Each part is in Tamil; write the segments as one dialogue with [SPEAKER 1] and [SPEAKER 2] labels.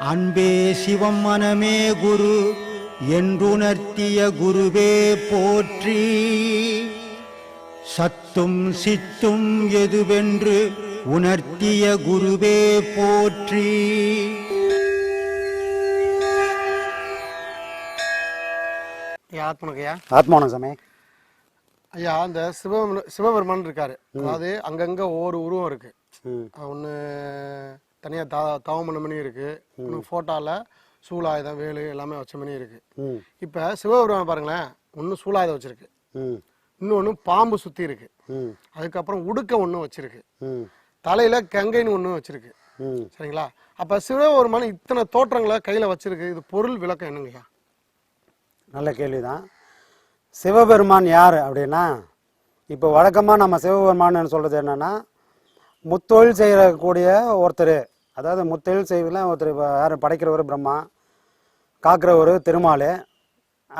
[SPEAKER 1] அன்பே சிவம் மனமே குரு என்றுணர்த்திய குருவே போற்றி. சத்தும் சித்தும் எதுவென்று உணர்த்திய குருவே போற்றி.
[SPEAKER 2] ஐயா ஆத்மனுக்கு ஐயா.
[SPEAKER 3] ஆத்மானம் சாமி
[SPEAKER 2] ஐயா அந்த சிவ சிவபெருமான் இருக்காரு. அதாவது அங்கங்க ஒவ்வொரு உருவம் இருக்கு. ஒன்று தனியாக தா தவம் பண்ண மணி இருக்கு. ஒன்று ஃபோட்டோவில் சூலாயுதம் வேலு எல்லாமே வச்ச மணி இருக்கு. இப்போ சிவபெருமான் பாருங்களேன் ஒன்று சூலாயுதம் வச்சிருக்கு.
[SPEAKER 3] ம்.
[SPEAKER 2] இன்னொன்று பாம்பு சுற்றி இருக்கு. அதுக்கப்புறம் உடுக்க ஒன்று வச்சிருக்கு. தலையில கங்கைன்னு ஒன்று வச்சிருக்கு. சரிங்களா? அப்போ சிவபெருமான் இத்தனை தோற்றங்களை கையில் வச்சிருக்கு. இது பொருள் விளக்கம் என்னங்கய்யா?
[SPEAKER 3] நல்ல கேள்விதான். சிவபெருமான் யார் அப்படின்னா இப்போ வழக்கமாக நம்ம சிவபெருமான்னு சொல்கிறது என்னென்னா முத்தொழில் செய்யக்கூடிய ஒருத்தர். அதாவது முத்தொழில் செய்வதில் ஒருத்தர் இப்போ யார் படைக்கிறவர் பிரம்மா காக்கிறவர் திருமால்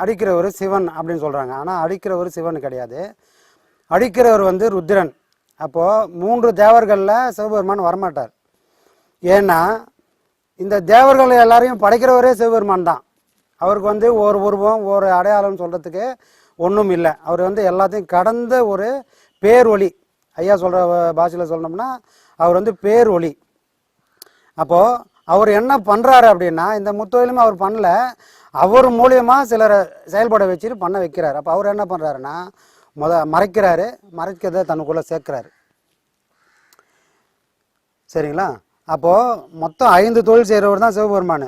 [SPEAKER 3] அடிக்கிறவர் சிவன் அப்படின்னு சொல்கிறாங்க ஆனால் அடிக்கிறவர் சிவன் கிடையாது. அடிக்கிறவர் வந்து ருத்ரன். அப்போது மூன்று தேவர்களில் சிவபெருமான் வரமாட்டார். ஏன்னா இந்த தேவர்கள் எல்லாரையும் படைக்கிறவரே சிவபெருமான் தான். அவருக்கு வந்து ஒரு உருவம் ஒரு அடையாளம் சொல்கிறதுக்கு ஒன்றும் இல்லை. அவர் வந்து எல்லாத்தையும் கடந்த ஒரு பேரொளி ஐயா சொல்கிற பாஷையில் சொல்லணும்னா அவர் வந்து பேரொளி அப்போது அவர் என்ன பண்ணுறாரு அப்படின்னா இந்த முத்தொழிலுமே அவர் பண்ணல. அவர் மூலியமாக சிலரை செயல்பட வச்சுட்டு பண்ண வைக்கிறார். அப்போ அவர் என்ன பண்ணுறாருன்னா முத மறைக்கிறாரு. மறைக்கிறத தனக்குள்ளே சேர்க்குறாரு. சரிங்களா? அப்போது மொத்தம் ஐந்து தொழில் செய்கிறவர் தான் சிவபெருமான்.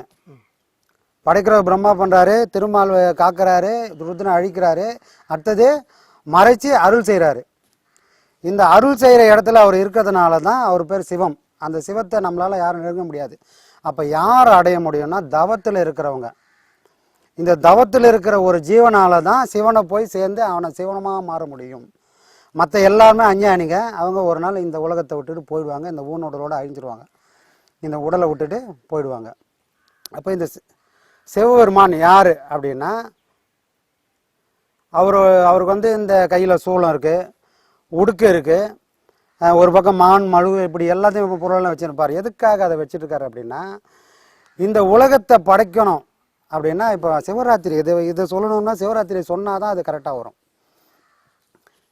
[SPEAKER 3] படைக்கிற பிரம்மா பண்ணுறாரு திருமால் காக்கிறாரு ருத்ரனை அழிக்கிறாரு. அடுத்தது மறைச்சு அருள் செய்கிறாரு இந்த அருள் செய்கிற இடத்துல அவர் இருக்கிறதுனால தான் அவர் பேர் சிவம். அந்த சிவத்தை நம்மளால் யாரும் நெருங்க முடியாது. அப்போ யார் அடைய முடியும்னா தவத்தில் இருக்கிறவங்க. இந்த தவத்தில் இருக்கிற ஒரு ஜீவனால தான் சிவனை போய் சேர்ந்து அவனை சிவனமாக மாற முடியும். மற்ற எல்லாருமே அஞ்ஞானிங்க. அவங்க ஒரு நாள் இந்த உலகத்தை விட்டுட்டு போயிடுவாங்க. இந்த ஊனுடலோடு அழிஞ்சிருவாங்க. இந்த உடலை விட்டுட்டு போயிடுவாங்க. அப்போ இந்த சி- சிவபெருமான் யார் அப்படின்னா அவர் அவருக்கு வந்து இந்த கையில் சூளம் இருக்குது உடுக்கு இருக்குது ஒரு பக்கம் மான் மழு இப்படி எல்லாத்தையும் பொருளெல்லாம் வச்சுருப்பார். எதுக்காக அதை வச்சுருக்காரு அப்படின்னா இந்த உலகத்தை படைக்கணும் அப்படின்னா இப்போ சிவராத்திரி இது இதை சொல்லணும்னா சிவராத்திரி சொன்னால் தான் அது கரெக்டாக வரும்.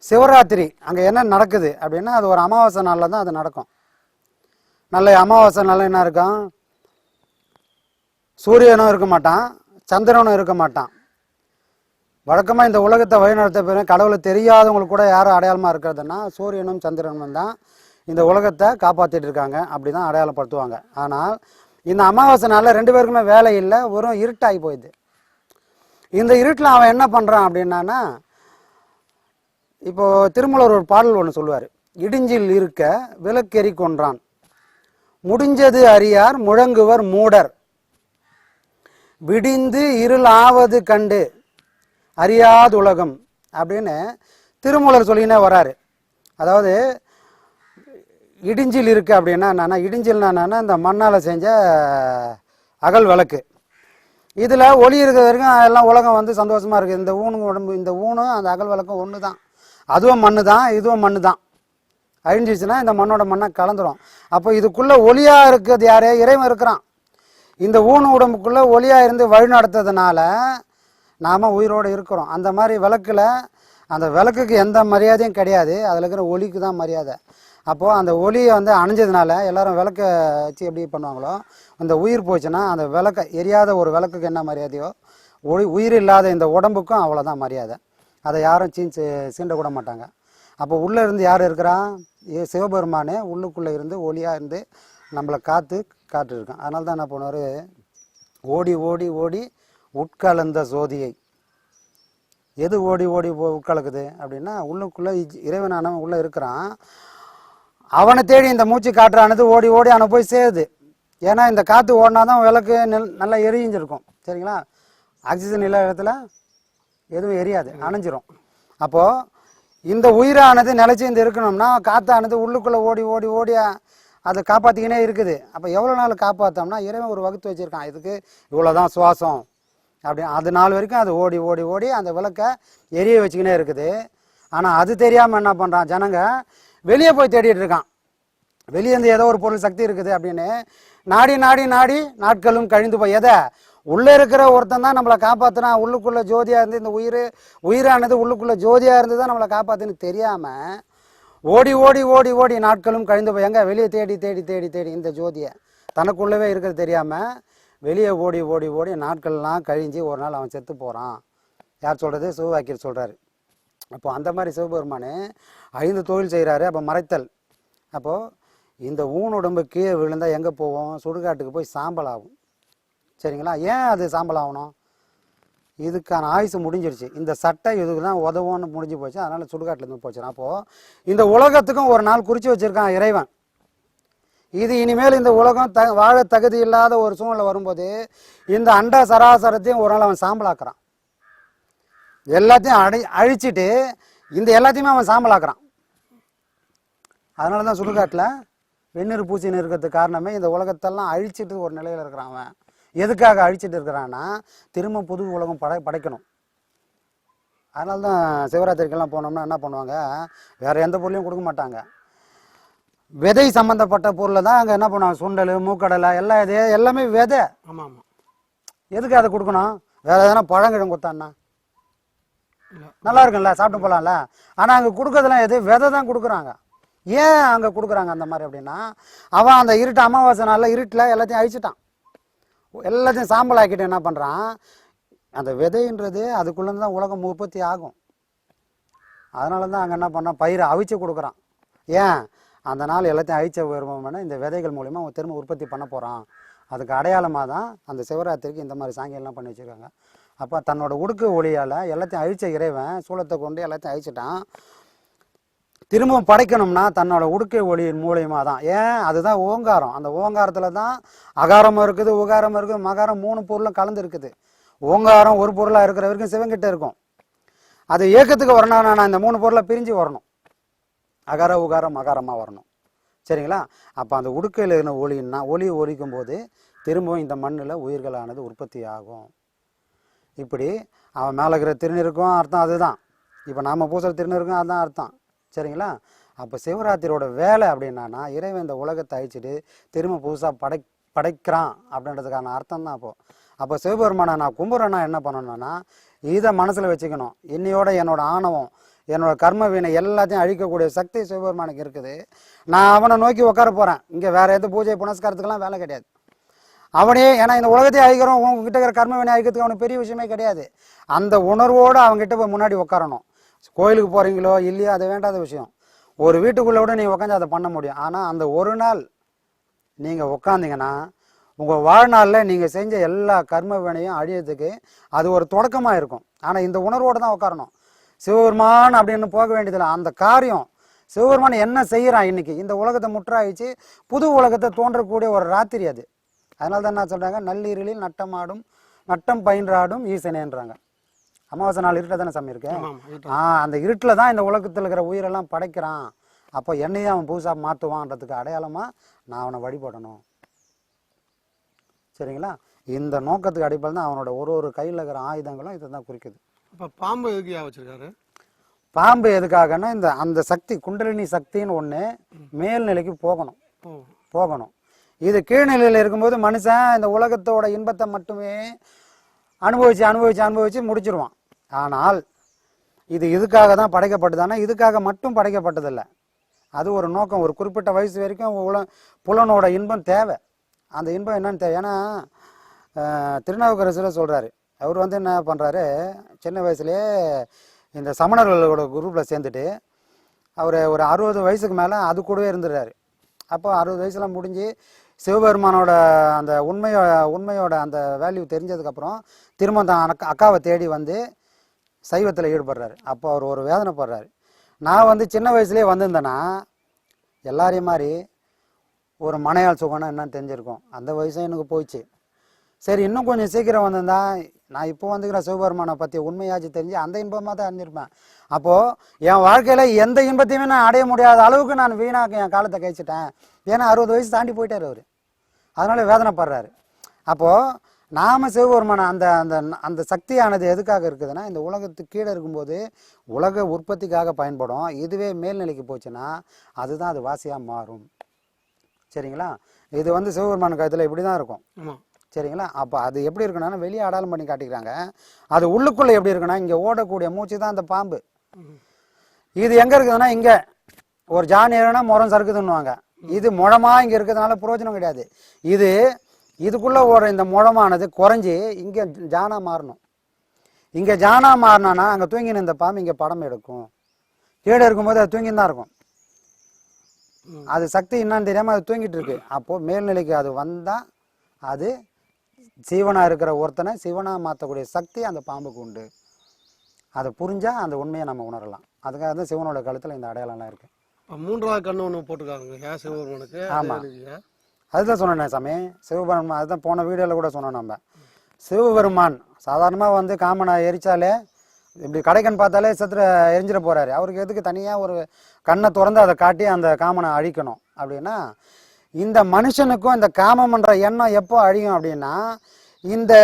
[SPEAKER 3] சிவராத்திரி அங்கே என்ன நடக்குது அப்படின்னா அது ஒரு அமாவாசை நாளில் தான் அது நடக்கும். நல்ல அமாவாசை நாளில் என்ன இருக்கும்? சூரியனும் இருக்க மாட்டான் சந்திரனும் இருக்க மாட்டான். வழக்கமாக இந்த உலகத்தை வழிநடத்த பிறகு கடவுளை தெரியாதவங்களுக்கு கூட யாரும் அடையாளமாக இருக்கிறதுனா சூரியனும் சந்திரனும் தான் இந்த உலகத்தை காப்பாற்றிட்டு இருக்காங்க அப்படி தான் அடையாளப்படுத்துவாங்க. ஆனால் இந்த அமாவாசை நாளில் ரெண்டு பேருக்குமே வேலை இல்லை வெறும் இருட்டாகி போயிடுது. இந்த இருட்டில் அவன் என்ன பண்ணுறான் அப்படின்னானா இப்போ திருமலூர் ஒரு பாடல் ஒன்று சொல்லுவார். இடிஞ்சில் இருக்க விளக்கெறி கொன்றான் முடிஞ்சது அறியார் முழங்குவர் மூடர். விடிந்து இருளாவது கண்டு அறியாது உலகம் அப்படின்னு திருமூலர் சொல்லினே வராரு. அதாவது இடிஞ்சில் இருக்கு அப்படின்னா என்னன்னா இடிஞ்சில்னா என்னன்னா இந்த மண்ணால் செஞ்ச அகல் விளக்கு. இதில் ஒளி இருக்கிற வரைக்கும் எல்லாம் உலகம் வந்து சந்தோஷமாக இருக்குது இந்த ஊனு உடம்பு இந்த ஊனும் அந்த அகல் விளக்கும் ஒன்று தான் அதுவும் மண்ணு தான் இதுவும் மண்ணு தான் அழிஞ்சிச்சுன்னா இந்த மண்ணோட மண்ணை கலந்துடும் அப்போ இதுக்குள்ளே ஒளியாக இருக்கிறது யாரே? இறைவன் இருக்கிறான். இந்த ஊன் உடம்புக்குள்ளே ஒளியாக இருந்து வழிநடத்ததுனால நாம் உயிரோடு இருக்கிறோம். அந்த மாதிரி விளக்கில் அந்த விளக்குக்கு எந்த மரியாதையும் கிடையாது. அதில் இருக்கிற ஒளிக்கு தான் மரியாதை. அப்போது அந்த ஒளியை வந்து அணைஞ்சதுனால எல்லோரும் விளக்க வச்சு எப்படி பண்ணுவாங்களோ அந்த உயிர் போச்சுன்னா அந்த விளக்க எரியாத ஒரு விளக்குக்கு என்ன மரியாதையோ ஒளி உயிர் இல்லாத இந்த உடம்புக்கும் அவ்வளோதான் மரியாதை. அதை யாரும் சீஞ்சு சீண்டக்கூட மாட்டாங்க. அப்போ உள்ளே இருந்து யார் இருக்கிறா? ஏ- சிவபெருமானே உள்ளுக்குள்ளே இருந்து ஒளியாக இருந்து நம்மளை காத்து காற்று இருக்கும் அதனால தான் என்ன பண்ணுவார்? ஓடி ஓடி ஓடி உட்கலந்த சோதியை எது ஓடி ஓடி போ- உட்கலக்குது அப்படின்னா உள்ளுக்குள்ளே இஜ்- இறைவனானவன் உள்ளே இருக்கிறான். அவனை தேடி இந்த மூச்சு காற்றானது ஓடி ஓடி அவனை போய் சேருது. ஏன்னா இந்த காற்று ஓடினா தான் விளக்கு நெல் நல்லா எரிஞ்சிருக்கும். சரிங்களா? ஆக்சிஜன் இல்லாத இடத்துல எதுவும் எரியாது. அணைஞ்சிரும். அப்போது இந்த உயிரானது நிலச்சி இந்த இருக்கணும்னா காற்றானது உள்ளுக்குள்ளே ஓடி ஓடி ஓடி அதை காப்பாற்றிக்கினே இருக்குது. அப்போ எவ்வளோ நாள் காப்பாற்றோம்னா இறைவன் ஒரு வகுத்து வச்சுருக்கான். இதுக்கு இவ்வளோ தான் சுவாசம். அப்படி அது நாள் வரைக்கும் அது ஓடி ஓடி ஓடி அந்த விளக்கை எரிய வச்சுக்கினே இருக்குது. ஆனால் அது தெரியாமல் என்ன பண்ணுறான் ஜனங்க? வெளியே போய் தேடிட்டு இருக்கான். வெளியே இருந்து ஏதோ ஒரு பொருள் சக்தி இருக்குது அப்படின்னு நாடி நாடி நாடி நாட்களும் கழிந்து போய். எதை? உள்ளே இருக்கிற ஒருத்தன் தான் நம்மளை காப்பாற்றினா உள்ளுக்குள்ளே ஜோதியாக இருந்து இந்த உயிர் உயிரானது உள்ளுக்குள்ளே ஜோதியாக இருந்து தான் நம்மளை காப்பாற்றுன்னு தெரியாமல் ஓடி ஓடி ஓடி ஓடி நாட்களும் கழிந்து போய் எங்கே? வெளியே தேடி தேடி தேடி தேடி இந்த ஜோதியை. தனக்குள்ளவே இருக்கிறது தெரியாமல் வெளியே ஓடி ஓடி ஓடி நாட்கள்லாம் கழிஞ்சு ஒரு நாள் அவன் செத்து போகிறான் யார் சொல்கிறது சிவவாக்கியர் சொல்கிறாரு அப்போ அந்த மாதிரி சிவபெருமானு ஐந்து தொழில் செய்கிறாரு அப்போ மறைத்தல். அப்போது இந்த ஊன் உடம்பு கீழே விழுந்தால் எங்கே போவோம்? சுடுகாட்டுக்கு போய் சாம்பல் ஆகும். சரிங்களா? ஏன் அது சாம்பல் ஆகணும்? இதுக்கான ஆயுசு முடிஞ்சிருச்சு. இந்த சட்டை இதுக்கு தான் உதவும்னு முடிஞ்சு போச்சு. அதனால் சுடுகாட்டிலேருந்து போச்சு. அப்போது இந்த உலகத்துக்கும் ஒரு நாள் குறித்து வச்சுருக்கான் இறைவன். இது இனிமேல் இந்த உலகம் த வாழ தகுதி இல்லாத ஒரு சூழ்நிலை வரும்போது இந்த அண்ட சராசரத்தையும் ஒரு நாள் அவன் சாம்பலாக்குறான். எல்லாத்தையும் அடி அழிச்சிட்டு இந்த எல்லாத்தையுமே அவன் சாம்பலாக்குறான். அதனால தான் சுடுகாட்டில் வெந்நீர் பூச்சின்னு இருக்கிறதுக்கு காரணமே இந்த உலகத்தெல்லாம் அழிச்சிட்டு ஒரு நிலையில் இருக்கிறான் அவன். எதுக்காக அழிச்சிட்டு இருக்கிறான்னா திரும்ப புது உலகம் படை படைக்கணும். அதனால தான் சிவராத்திரிக்கெல்லாம் போனோம்னா என்ன பண்ணுவாங்க? வேறு எந்த பொருளையும் கொடுக்க மாட்டாங்க. விதை சம்மந்தப்பட்ட பொருளை தான் அங்கே என்ன பண்ணுவாங்க? சுண்டல் மூக்கடலை எல்லாம் இது எல்லாமே விதை.
[SPEAKER 2] ஆமாம். ஆமாம்
[SPEAKER 3] எதுக்கு அதை கொடுக்கணும்? வேற எதனா பழங்கிழங்கு கொடுத்தான்னா? நல்லா இருக்கும்ல சாப்பிட்டு போகலாம்ல ஆனால் அங்கே கொடுக்கறதுலாம் எது? விதை தான் கொடுக்குறாங்க. ஏன் அங்கே கொடுக்குறாங்க அந்த மாதிரி அப்படின்னா அவன் அந்த இருட்டு அமாவாசை நாளில் இருட்டில் எல்லாத்தையும் அழிச்சிட்டான். எல்லாத்தையும் சாம்பல் ஆக்கிட்டு என்ன பண்ணுறான் அந்த விதைன்றது அதுக்குள்ளேருந்து தான் உலகம் உற்பத்தி ஆகும். அதனால தான் அங்கே என்ன பண்ணான்? பயிரை அவிச்சு கொடுக்குறான். ஏன்? அந்த நாள் எல்லாத்தையும் அழிச்ச வருவோம்னா இந்த விதைகள் மூலிமா அவன் திரும்ப உற்பத்தி பண்ண போகிறான் அதுக்கு அடையாளமாக தான் அந்த சிவராத்திரிக்கு இந்த மாதிரி சாங்கியெல்லாம் பண்ணி வச்சுருக்காங்க. அப்போ தன்னோட உடுக்கு ஒளியால் எல்லாத்தையும் அழிச்ச இறைவன் சூளத்தை கொண்டு எல்லாத்தையும் அழிச்சிட்டான் திரும்பவும் படைக்கணும்னா தன்னோட உடுக்கை ஒளியின் மூலியமாக தான் ஏன்? அதுதான் ஓங்காரம். அந்த ஓங்காரத்தில் தான் அகாரம் இருக்குது உகாரம் இருக்குது மகாரம் மூணு பொருளும் கலந்து இருக்குது. ஓங்காரம் ஒரு பொருளாக இருக்கிற வரைக்கும் சிவங்கிட்ட இருக்கும். அது இயக்கத்துக்கு வரணும்னா நான் இந்த மூணு பொருளை பிரிஞ்சு வரணும். அகார உகாரம் மகாரமாக வரணும். சரிங்களா? அப்போ அந்த உடுக்கையில் இருந்த ஒளின்னா ஒளி ஒலிக்கும் போது திரும்பவும் இந்த மண்ணில் உயிர்களானது உற்பத்தி ஆகும் இப்படி அவன் மேலே இருக்கிற திருநீருக்கும் அர்த்தம் அதுதான். இப்போ நாம் பூசுகிற திருநீருக்கும் அதுதான் அர்த்தம். சரிங்களா? அப்போ சிவராத்திரியோட வேலை அப்படின்னா இறைவன் இந்த உலகத்தை அழிச்சிட்டு திரும்ப புதுசாக படை படைக்கிறான் அப்படின்றதுக்கான அர்த்தம் தான் அப்போது அப்போ சிவபெருமானை நான் கும்புறேன்னா என்ன பண்ணணும்னா இதை மனசில் வச்சுக்கணும். இன்னையோட என்னோட ஆணவம் என்னோட கர்ம வீணை எல்லாத்தையும் அழிக்கக்கூடிய சக்தி சிவபெருமானுக்கு இருக்குது. நான் அவனை நோக்கி உட்கார போகிறேன் இங்கே வேறு எந்த பூஜை புனஸ்காரத்துக்கெல்லாம் வேலை கிடையாது. அவனே ஏன்னா இந்த உலகத்தையே அழிக்கிறோம். உங்ககிட்ட இருக்கிற கர்ம வினை அழிக்கிறதுக்கு அவனுக்கு பெரிய விஷயமே கிடையாது. அந்த உணர்வோடு அவங்ககிட்ட போய் முன்னாடி உட்காரணும் கோயிலுக்கு போகிறீங்களோ இல்லையோ அது வேண்டாத விஷயம். ஒரு வீட்டுக்குள்ளே கூட நீங்கள் உட்காந்து அதை பண்ண முடியும். ஆனால் அந்த ஒரு நாள் நீங்கள் உட்காந்திங்கன்னா உங்கள் வாழ்நாளில் நீங்கள் செஞ்ச எல்லா கர்ம வினையும் அழியறதுக்கு அது ஒரு தொடக்கமாக இருக்கும். ஆனால் இந்த உணர்வோடு தான் உட்காரணும் சிவபெருமான் அப்படின்னு போக வேண்டியதில்லை. அந்த காரியம் சிவபெருமான் என்ன செய்கிறான் இன்றைக்கி இந்த உலகத்தை முற்றாயிச்சு புது உலகத்தை தோன்றக்கூடிய ஒரு ராத்திரி அது. அதனால தான் என்ன சொல்கிறாங்க நள்ளிரலில் நட்டமாடும் நட்டம் பயின்றாடும் ஈசனேன்றாங்க. அமாவாசை நாள் இருட்டில் தானே சாமி இருக்கு? ஆ அந்த இருட்டில் தான் இந்த உலகத்தில் இருக்கிற உயிரெல்லாம் படைக்கிறான். அப்போ என்னையும் அவன் புதுசாக மாற்றுவான்றதுக்கு அடையாளமாக நான் அவனை வழிபடணும். சரிங்களா? இந்த நோக்கத்துக்கு அடிப்படையில் தான் அவனோட ஒரு ஒரு கையில் இருக்கிற ஆயுதங்களும் இதை தான் குறிக்குது.
[SPEAKER 2] இப்போ பாம்பு எதுக்கு வச்சிருக்காரு?
[SPEAKER 3] பாம்பு எதுக்காகன்னா இந்த அந்த சக்தி குண்டலினி சக்தின்னு ஒன்று மேல்நிலைக்கு போகணும். போகணும். இது கீழ்நிலையில் இருக்கும்போது மனுஷன் இந்த உலகத்தோட இன்பத்தை மட்டுமே அனுபவித்து அனுபவித்து அனுபவித்து முடிச்சிருவான். ஆனால் இது இதுக்காக தான் படைக்கப்பட்டதானா இதுக்காக மட்டும் படைக்கப்பட்டதில்லை அது ஒரு நோக்கம். ஒரு குறிப்பிட்ட வயசு வரைக்கும் உல புலனோட இன்பம் தேவை. அந்த இன்பம் என்னன்னு தேவை ஏன்னா திருநாவுக்கரசில் சொல்கிறாரு அவர் வந்து என்ன பண்ணுறாரு சின்ன வயசுலேயே இந்த சமணர்களோட குரூப்பில் சேர்ந்துட்டு அவர் ஒரு அறுபது வயசுக்கு மேலே அது கூடவே இருந்துடுறாரு. அப்போ அறுபது வயசுலாம் முடிஞ்சு சிவபெருமானோட அந்த உண்மையோ உண்மையோட அந்த வேல்யூ தெரிஞ்சதுக்கப்புறம் திரும்ப தான் அக்கா அக்காவை தேடி வந்து சைவத்தில் ஈடுபடுறாரு. அப்போ அவர் ஒரு வேதனைப்படுறாரு. நான் வந்து சின்ன வயசுலேயே வந்திருந்தேன்னா எல்லாரையும் மாதிரி ஒரு மனையாள் சுகம்னா என்னன்னு தெரிஞ்சிருக்கும். அந்த வயசும் எனக்கு போயிடுச்சு சரி இன்னும் கொஞ்சம் சீக்கிரம் வந்திருந்தா நான் இப்போ வந்துக்கிற சிவபெருமானை பற்றி உண்மையாச்சு தெரிஞ்சு அந்த இன்பமாக தான் அறிஞ்சிருப்பேன் அப்போது என் வாழ்க்கையில் எந்த இன்பத்தையுமே நான் அடைய முடியாத அளவுக்கு நான் வீணாக்க என் காலத்தை கழிச்சிட்டேன். ஏன்னா அறுபது வயசு தாண்டி போயிட்டார் அவர். அதனால் வேதனைப்படுறாரு. அப்போது நாம் சிவபெருமானை அந்த அந்த அந்த சக்தியானது எதுக்காக இருக்குதுன்னா இந்த உலகத்துக்கு கீழே இருக்கும்போது உலக உற்பத்திக்காக பயன்படும். இதுவே மேல்நிலைக்கு போச்சுன்னா அதுதான் அது வாசியாக மாறும். சரிங்களா? இது வந்து சிவபெருமான் கருத்தில் இப்படி தான் இருக்கும்.
[SPEAKER 2] ஆமாம்
[SPEAKER 3] சரிங்களா? அப்போ அது எப்படி இருக்குன்னா வெளியே அடையாளம் பண்ணி காட்டிக்கிறாங்க. அது உள்ளுக்குள்ளே எப்படி இருக்குன்னா இங்கே ஓடக்கூடிய மூச்சு தான் அந்த பாம்பு. இது எங்கே இருக்குதுன்னா இங்கே. ஒரு ஜான் ஏறுனா முறம் சறுக்குதுன்னுவாங்க. இது முழமா இங்கே இருக்கிறதுனால பிரயோஜனம் கிடையாது. இது இதுக்குள்ளே ஓடுற இந்த முழமானது குறைஞ்சி இங்கே ஜானா மாறணும். இங்கே ஜானா மாறினானா அங்கே தூங்கின இந்த பாம்பு இங்கே படம் எடுக்கும். கீழே இருக்கும்போது அது தூங்கின்னு தான் இருக்கும். அது சக்தி என்னன்னு தெரியாமல் அது தூங்கிட்டு இருக்கு. அப்போது மேல்நிலைக்கு அது வந்தால் அது சிவனாக இருக்கிற ஒருத்தனை சிவனாக மாற்றக்கூடிய சக்தி அந்த பாம்புக்கு உண்டு. அதை புரிஞ்சால் அந்த உண்மையை நம்ம உணரலாம். அதுக்காக தான் சிவனோட கழுத்தில் இந்த அடையாளம்லாம் இருக்குது
[SPEAKER 2] இப்போ மூன்றாவது கண்ணு ஒன்று போட்டிருக்காங்க ஏன் சிவபெருமானுக்கு. அது
[SPEAKER 3] ஆமா.
[SPEAKER 2] எதுக்குங்க?
[SPEAKER 3] அதுதான் சொன்னேன் சாமி. சிவபெருமான் அதுதான் போன வீடியோவில் கூட சொன்னோம் நம்ம சிவபெருமான் சாதாரணமாக வந்து காமனை எரிச்சாலே இப்படி கடைக்கன் பார்த்தாலே சத்துர எரிஞ்சிட போறாரு. அவருக்கு எதுக்கு தனியாக ஒரு கண்ணை திறந்து அதை காட்டி அந்த காமனை அழிக்கணும் அப்படின்னா இந்த மனுஷனுக்கும் இந்த காமம்ன்ற எண்ணம் எப்போ அழியும் அப்படின்னா இந்த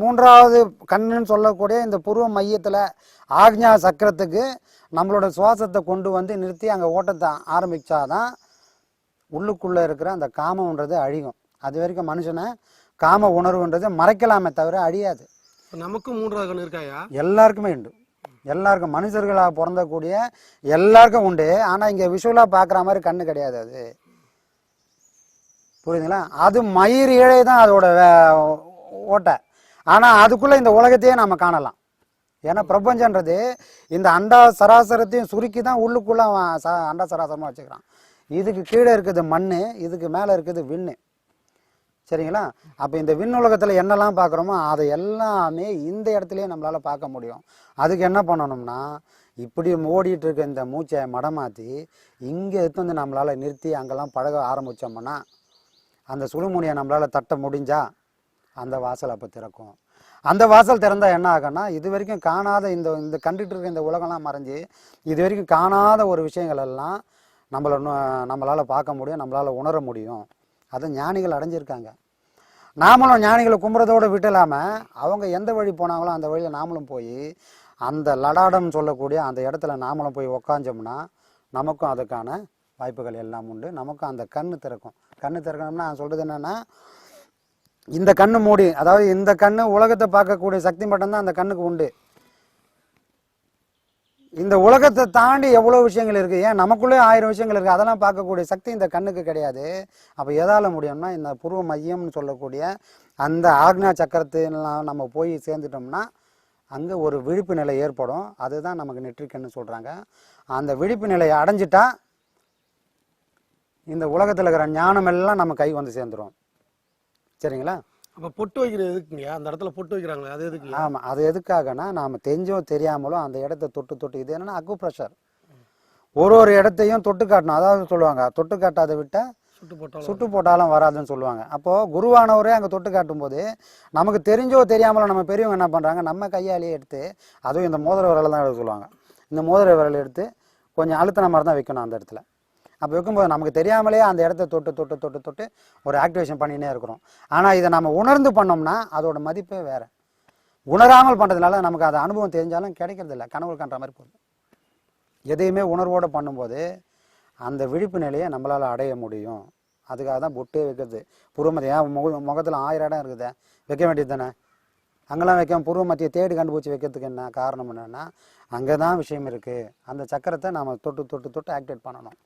[SPEAKER 3] மூன்றாவது கண்ணுன்னு சொல்லக்கூடிய இந்த புருவ மையத்தில் ஆக்ஞா சக்கரத்துக்கு நம்மளோட சுவாசத்தை கொண்டு வந்து நிறுத்தி அங்கே ஓட்டத்தை ஆரம்பிச்சாதான் உள்ளுக்குள்ளே இருக்கிற அந்த காமம்ன்றது அழியும். அது வரைக்கும் மனுஷனை காம உணர்வுன்றது மறைக்கலாமே தவிர அழியாது.
[SPEAKER 2] நமக்கும் மூன்றாவது கண்ணு இருக்காயா?
[SPEAKER 3] எல்லாருக்குமே உண்டு. எல்லாருக்கும் மனுஷர்களாக பிறந்தக்கூடிய எல்லாருக்கும் உண்டு. ஆனால் இங்கே விஷுவலாக பார்க்குற மாதிரி கண்ணு கிடையாது அது. புரியுதுங்களா? அது மயிர் இழை தான் அதோட ஓட்டை. ஆனால் அதுக்குள்ளே இந்த உலகத்தையே நம்ம காணலாம். ஏன்னா பிரபஞ்சன்றது இந்த அண்டா சராசரத்தையும் சுருக்கி தான் உள்ளுக்குள்ளே அவன் ச அண்டா சராசரமாக வச்சுக்கிறான். இதுக்கு கீழே இருக்குது மண் இதுக்கு மேலே இருக்குது விண்ணு. சரிங்களா? அப்போ இந்த விண்ணுலகத்தில் என்னெல்லாம் பார்க்குறோமோ அதை எல்லாமே இந்த இடத்துலயே நம்மளால் பார்க்க முடியும். அதுக்கு என்ன பண்ணணும்னா இப்படி ஓடிட்டு இருக்க இந்த மூச்சை மடமாற்றி இங்கே எடுத்து வந்து நம்மளால் நிறுத்தி அங்கெல்லாம் பழக ஆரம்பித்தோம்னா அந்த சுழுமுனியை நம்மளால் தட்ட முடிஞ்சா அந்த வாசல் அப்போ திறக்கும். அந்த வாசல் திறந்தால் என்ன ஆகும்னா இது வரைக்கும் காணாத இந்த இந்த கண்டுட்டு இருக்க இந்த உலகம்லாம் மறைஞ்சு இது வரைக்கும் காணாத ஒரு விஷயங்கள் எல்லாம் நம்மள நம்மளால் பார்க்க முடியும் நம்மளால் உணர முடியும். அதை ஞானிகள் அடைஞ்சிருக்காங்க. நாமளும் ஞானிகளை கும்புறதோடு விட்டலாமல் அவங்க எந்த வழி போனாங்களோ அந்த வழியில் நாமளும் போய் அந்த லடாடம் சொல்லக்கூடிய அந்த இடத்துல நாமளும் போய் உக்காஞ்சோம்னா நமக்கும் அதுக்கான வாய்ப்புகள் எல்லாம் உண்டு. நமக்கும் அந்த கண் திறக்கும். கண்ணு திறக்கணும்னா நான் சொல்கிறது என்னென்னா இந்த கண்ணு மூடி அதாவது இந்த கண்ணு உலகத்தை பார்க்கக்கூடிய சக்தி மட்டும்தான் அந்த கண்ணுக்கு உண்டு. இந்த உலகத்தை தாண்டி எவ்வளோ விஷயங்கள் இருக்குது ஏன் நமக்குள்ளே ஆயிரம் விஷயங்கள் இருக்குது அதெல்லாம் பார்க்கக்கூடிய சக்தி இந்த கண்ணுக்கு கிடையாது. அப்போ எதால் முடியும்னா இந்த புருவ மையம்னு சொல்லக்கூடிய அந்த ஆக்னா சக்கரத்திலாம் நம்ம போய் சேர்ந்துட்டோம்னா அங்கே ஒரு விழிப்பு நிலை ஏற்படும். அதுதான் நமக்கு நெற்றிக்கண்ணு சொல்கிறாங்க அந்த விழிப்பு நிலையை அடைஞ்சிட்டா இந்த உலகத்தில் இருக்கிற ஞானம் எல்லாம் நம்ம கை வந்து சேர்ந்துரும். சரிங்களா?
[SPEAKER 2] அப்ப பொட்டு வைக்கிறது எதுக்குங்க? அந்த இடத்துல பொட்டு வைக்கிறாங்களே அது எதுக்கு
[SPEAKER 3] ஆமாம் அது எதுக்காகனா நாம் தெரிஞ்சோ தெரியாமலோ அந்த இடத்த தொட்டு தொட்டு இது என்னன்னா அக்கு ப்ரெஷர். ஒரு ஒரு இடத்தையும் தொட்டு காட்டணும். அதாவது சொல்லுவாங்க தொட்டு காட்டாத விட்டால்
[SPEAKER 2] சுட்டு போட்டாலும்
[SPEAKER 3] சுட்டு போட்டாலும் வராதுன்னு சொல்லுவாங்க. அப்போது குருவானவரே அங்கே தொட்டு காட்டும்போது நமக்கு தெரிஞ்சோ தெரியாமலோ நம்ம பெரியவங்க என்ன பண்ணுறாங்க நம்ம கையாலேயே எடுத்து அதுவும் இந்த மோதிர விரலை தான் எடுக்க சொல்லுவாங்க. இந்த மோதிர விரல் எடுத்து கொஞ்சம் அழுத்தின மாதிரி தான் வைக்கணும் அந்த இடத்துல. அப்போ வைக்கும்போது நமக்கு தெரியாமலே அந்த இடத்த தொட்டு தொட்டு தொட்டு தொட்டு ஒரு ஆக்டிவேஷன் பண்ணினே இருக்கிறோம். ஆனால் இதை நம்ம உணர்ந்து பண்ணோம்னா அதோட மதிப்பே வேறு. உணராமல் பண்ணுறதுனால நமக்கு அது அனுபவம் தெரிஞ்சாலும் கிடைக்கிறதில்ல. கனவு காண்ற மாதிரி போகுது. எதையுமே உணர்வோடு பண்ணும்போது அந்த விழிப்பு நிலையை நம்மளால் அடைய முடியும். அதுக்காக தான் பொட்டே வைக்கிறது. புருவமத்தி ஏன் முக முகத்தில் ஆயிரம் இடம் இருக்குது? வைக்க வேண்டியது தானே? அங்கெல்லாம் வைக்காம புருவ மத்தியை தேடி கண்டுபிடிச்சி வைக்கிறதுக்கு என்ன காரணம் என்னென்னா அங்கே தான் விஷயம் இருக்குது அந்த சக்கரத்தை நாம் தொட்டு தொட்டு தொட்டு ஆக்டிவேட் பண்ணணும்.